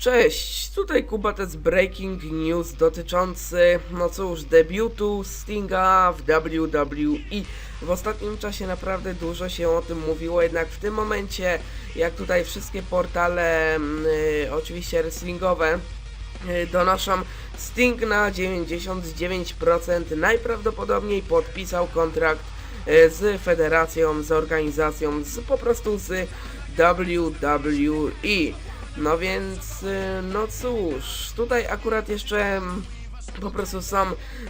Cześć, tutaj Kuba, to jest breaking news dotyczący, no cóż, debiutu Stinga w WWE. W ostatnim czasie naprawdę dużo się o tym mówiło, jednak w tym momencie, jak tutaj wszystkie portale, mm, y, oczywiście wrestlingowe, y, donoszą, Sting na 99% najprawdopodobniej podpisał kontrakt y, z federacją, z organizacją, z, po prostu z WWE. No więc, y, no cóż, tutaj akurat jeszcze mm, po prostu są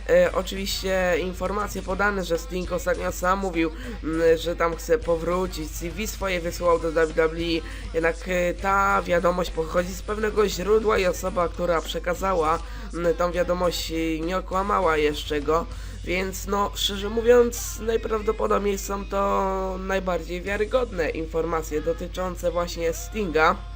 e, oczywiście informacje podane, że Sting ostatnio sam mówił, mm, że tam chce powrócić, CV swoje wysłał do WWE, jednak e, ta wiadomość pochodzi z pewnego źródła i osoba, która przekazała mm, tą wiadomość nie okłamała jeszcze go. Więc no, szczerze mówiąc, najprawdopodobniej są to najbardziej wiarygodne informacje dotyczące właśnie Stinga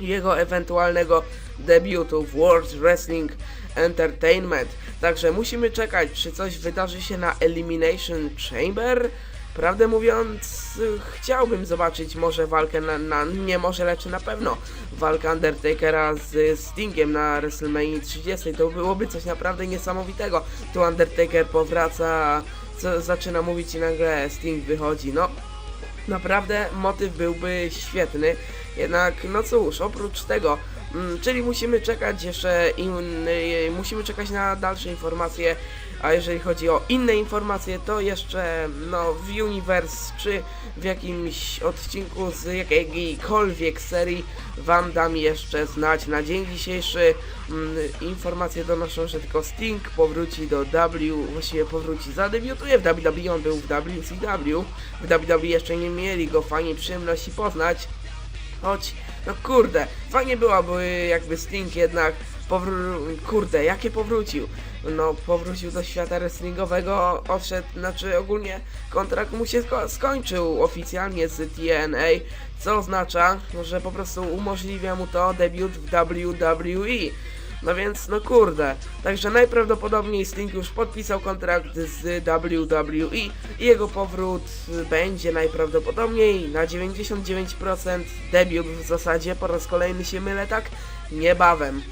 jego ewentualnego debiutu w World Wrestling Entertainment. Także musimy czekać, czy coś wydarzy się na Elimination Chamber. Prawdę mówiąc, chciałbym zobaczyć może walkę na, na nie może, lecz na pewno walkę Undertakera z Stingiem na WrestleMania 30. To byłoby coś naprawdę niesamowitego. Tu Undertaker powraca, co, zaczyna mówić i nagle Sting wychodzi. No, Naprawdę motyw byłby świetny, jednak no cóż, oprócz tego, mm, czyli musimy czekać jeszcze, in, musimy czekać na dalsze informacje, a jeżeli chodzi o inne informacje, to jeszcze no w Universe czy w jakimś odcinku z jakiejkolwiek serii Wam dam jeszcze znać. Na dzień dzisiejszy mm, informacje donoszą, że tylko Sting powróci do W, właściwie powróci, zadebiutuje w WWE, on był w WCW, w WWE jeszcze nie mieli go fajnie przyjemności poznać, choć, no kurde, fajnie byłoby jakby Sting jednak powró- kurde, jakie powrócił? No, powrócił do świata wrestlingowego, odszedł, znaczy ogólnie kontrakt mu się sko- skończył oficjalnie z TNA, co oznacza, że po prostu umożliwia mu to debiut w WWE. No więc, no kurde. Także najprawdopodobniej Sting już podpisał kontrakt z WWE i jego powrót będzie najprawdopodobniej na 99% debiut w zasadzie. Po raz kolejny się mylę, tak? Niebawem.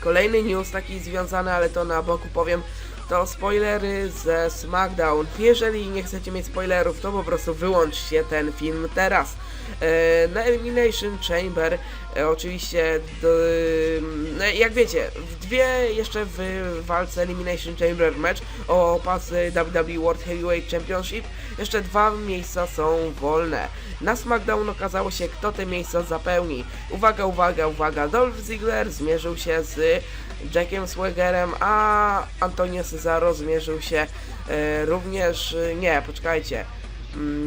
Kolejny news taki związany, ale to na boku powiem, to spoilery ze SmackDown. Jeżeli nie chcecie mieć spoilerów, to po prostu wyłączcie ten film teraz. E, na Elimination Chamber e, oczywiście do, no, jak wiecie, w dwie jeszcze w walce Elimination Chamber match o pas WWE World Heavyweight Championship jeszcze dwa miejsca są wolne. Na SmackDown okazało się, kto te miejsca zapełni. Uwaga, uwaga, uwaga, Dolph Ziggler zmierzył się z Jackiem Swaggerem, a Antonio Cesaro zmierzył się e, również, nie, poczekajcie,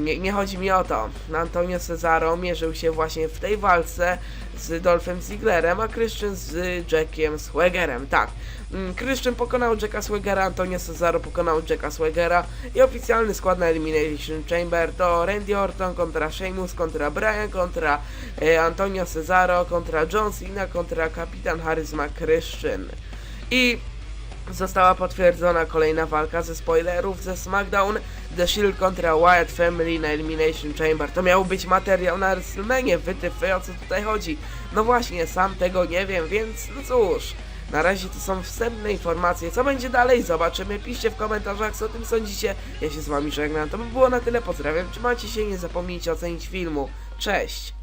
nie, nie chodzi mi o to. Antonio Cesaro mierzył się właśnie w tej walce z Dolphem Zigglerem, a Christian z Jackiem Swaggerem. Tak. Mm, Christian pokonał Jacka Swagera, Antonio Cesaro pokonał Jacka Swagera i oficjalny skład na Elimination Chamber to Randy Orton kontra Sheamus, kontra Bryan, kontra e, Antonio Cesaro, kontra John Cena, kontra Kapitan Charisma Christian. I Została potwierdzona kolejna walka ze spoilerów ze SmackDown The Shield kontra Wyatt Family na Elimination Chamber. To miał być materiał na WrestleMania, wytyfy o co tutaj chodzi. No właśnie, sam tego nie wiem, więc no cóż. Na razie to są wstępne informacje. Co będzie dalej? Zobaczymy. Piszcie w komentarzach, co o tym sądzicie. Ja się z wami żegnam. To by było na tyle. Pozdrawiam. Trzymajcie się. Nie zapomnijcie ocenić filmu. Cześć.